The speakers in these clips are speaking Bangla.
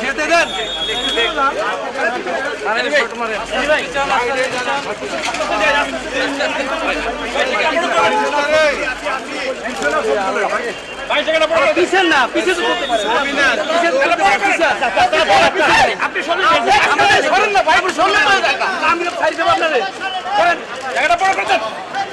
যেতে দেন না আপনি সরেন না। ভাই পারে দেখা আমি ছাড়ি দেব আপনারে জায়গাটা বড় করছেন।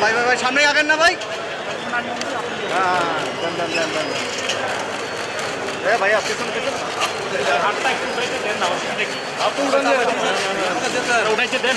ভাই ভাই ভাই সামনে আগেন না ভাই। এ ভাই আপনি শুনুন উঠাইছে দেন